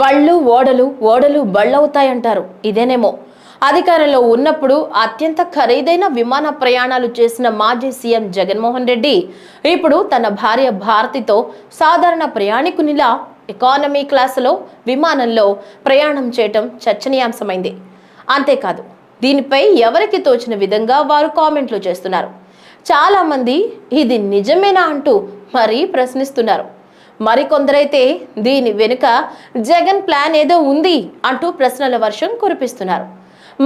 బళ్ళు ఓడలు ఓడలు బళ్ళవుతాయంటారు ఇదేనేమో. అధికారంలో ఉన్నప్పుడు అత్యంత ఖరీదైన విమాన ప్రయాణాలు చేసిన మాజీ సీఎం జగన్మోహన్ రెడ్డి ఇప్పుడు తన భార్య భారతితో సాధారణ ప్రయాణికునిలా ఎకానమీ క్లాసులో విమానంలో ప్రయాణం చేయటం చర్చనీయాంశమైంది. అంతేకాదు దీనిపై ఎవరికి తోచిన విధంగా వారు కామెంట్లు చేస్తున్నారు. చాలామంది ఇది నిజమేనా అంటూ మరీ ప్రశ్నిస్తున్నారు. మరికొందరైతే దీని వెనుక జగన్ ప్లాన్ ఏదో ఉంది అంటూ ప్రశ్నల వర్షం కురిపిస్తున్నారు.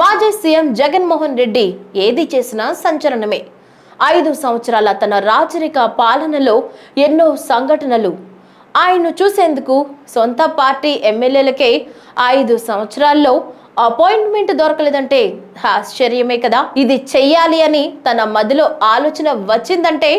మాజీ సీఎం జగన్మోహన్ రెడ్డి ఏది చేసినా సంచలనమే. ఐదు సంవత్సరాల తన రాచరిక పాలనలో ఎన్నో సంఘటనలు. ఆయన్ను చూసేందుకు సొంత పార్టీ ఎమ్మెల్యేలకే ఐదు సంవత్సరాల్లో అపాయింట్మెంట్ దొరకలేదంటే ఆశ్చర్యమే కదా. ఇది చెయ్యాలి అని తన మదిలో ఆలోచన వచ్చిందంటే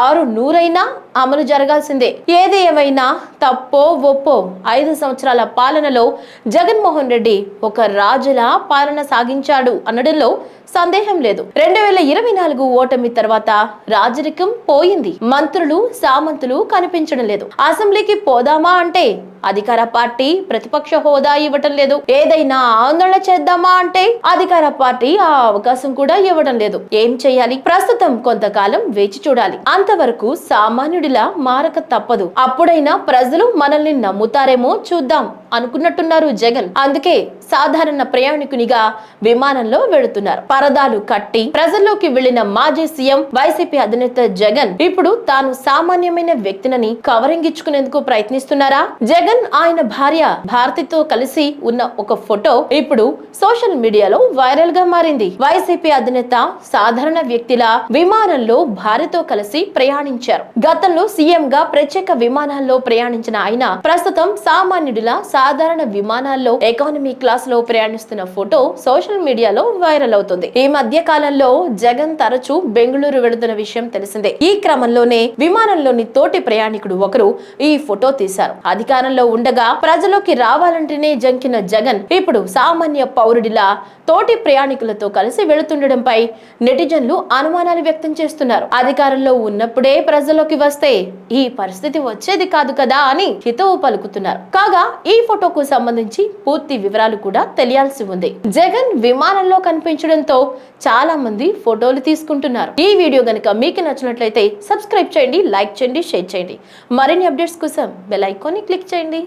ఆరు నూరైనా అమలు జరగాల్సిందే. ఏది ఏమైనా తప్పో ఒప్పో ఐదు సంవత్సరాల పాలనలో జగన్మోహన్ రెడ్డి ఒక రాజులా పాలన సాగించాడు అనడంలో సందేహం లేదు. రెండు వేల ఇరవై నాలుగు ఓటమి తర్వాత రాజరికం పోయింది. మంత్రులు సామంతులు కనిపించడం లేదు. అసెంబ్లీకి పోదామా అంటే అధికార పార్టీ ప్రతిపక్ష హోదా ఇవ్వటం లేదు. ఏదైనా ఆందోళన చేద్దామా అంటే అధికార పార్టీ ఆ అవకాశం కూడా ఇవ్వడం లేదు. ఏం చేయాలి? ప్రస్తుతం కొంతకాలం వేచి చూడాలి. అంతవరకు సామాన్యుడిలా మారక తప్పదు. అప్పుడైనా ప్రజలు మనల్ని నమ్ముతారేమో చూద్దాం. అనుకున్నట్టున్నారు జగన్. అందుకే సాధారణ ప్రయాణికునిగా విమానంలో వెళుతున్నారు. పరదాలు కట్టి ప్రజల్లోకి వెళ్ళిన మాజీ సీఎం వైసీపీ అధినేత జగన్ ఇప్పుడు తాను సామాన్యమైన వ్యక్తినని కవరింగ్ ఇచ్చుకునేందుకు ప్రయత్నిస్తున్నారా? జగన్ ఆయన భార్య భారతితో కలిసి ఉన్న ఒక ఫోటో ఇప్పుడు సోషల్ మీడియాలో వైరల్గా మారింది. వైసీపీ అధినేత సాధారణ వ్యక్తిలా విమానంలో భార్యతో కలిసి ప్రయాణించారు. గతంలో సీఎం గా ప్రత్యేక విమానాల్లో ప్రయాణించిన ఆయన ప్రస్తుతం సామాన్యుడిలా సాధారణ విమానాల్లో ఎకానమీ క్లాస్లో ప్రయాణిస్తున్న ఫోటో సోషల్ మీడియాలో వైరల్ అవుతుంది. ఈ మధ్య కాలంలో జగన్ తరచూ బెంగళూరు వెళుతున్న విషయం తెలిసిందే. ఈ క్రమంలోనే విమానంలోని తోటి ప్రయాణికుడు ఒకరు ఈ ఫోటో తీశారు. అధికారంలో ఉండగా ప్రజలోకి రావాలంటేనే జంకిన జగన్ ఇప్పుడు సామాన్య పౌరుడిలా తోటి ప్రయాణికులతో కలిసి వెళుతుండడంపై నెటిజన్లు అనుమానాలు వ్యక్తం చేస్తున్నారు. అధికారంలో ఉన్నప్పుడే ప్రజల్లోకి వస్తే ఈ పరిస్థితి వచ్చేది కాదు కదా అని హితవు పలుకుతున్నారు. కాగా ఈ ఫోటోకు సంబంధించి పూర్తి వివరాలు కూడా తెలియాల్సి ఉంది. జగన్ విమానంలో కనిపించడంతో చాలా మంది ఫోటోలు తీసుకుంటున్నారు. ఈ వీడియో గనుక మీకు నచ్చినట్లయితే సబ్స్క్రైబ్ చేయండి లైక్ చేయండి షేర్ చేయండి. మరిన్ని అప్డేట్స్ కోసం బెల్ ఐకాన్ని క్లిక్ చేయండి.